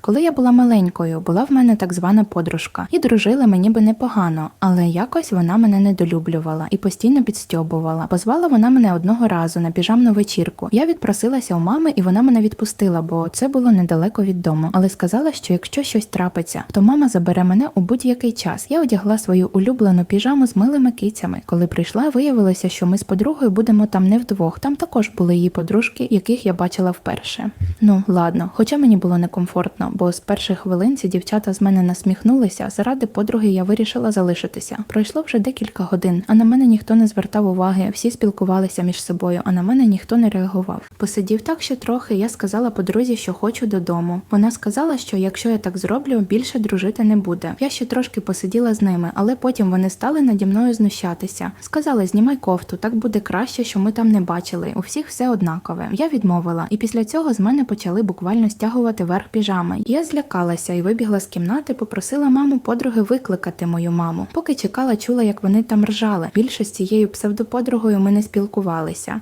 Коли я була маленькою, була в мене так звана подружка, і дружили ми ніби непогано, але якось вона мене недолюблювала і постійно підстьобувала. Позвала вона мене одного разу на піжамну вечірку. Я відпросилася у мами, і вона мене відпустила, бо це було недалеко від дому. Але сказала, що якщо щось трапиться, то мама забере мене у будь-який час. Я одягла свою улюблену піжаму з милими кицями. Коли прийшла, виявилося, що ми з подругою будемо там не вдвох. Там також були її подружки, яких я бачила вперше. Ну ладно, хоча мені було некомфортно, бо з перших хвилин ці дівчата з мене насміхнулися. Заради подруги я вирішила залишитися. Пройшло вже декілька годин, а на мене ніхто не звертав уваги. Всі спілкувалися між собою, а на мене ніхто не реагував. Посидів так ще трохи. Я сказала подрузі, що хочу додому. Вона сказала, що якщо я так зроблю, більше дружити не буде. Я ще трошки посиділа з ними, але потім вони стали наді мною знущатися. Сказали, знімай кофту, так буде краще, що ми там не бачили. У всіх все однакове. Я відмовила, і після цього з мене почали буквально стягувати верх піжами. Я злякалася і вибігла з кімнати, попросила маму подруги викликати мою маму. Поки чекала, чула, як вони там ржали. Більше з цією псевдоподругою ми не спілкувалися.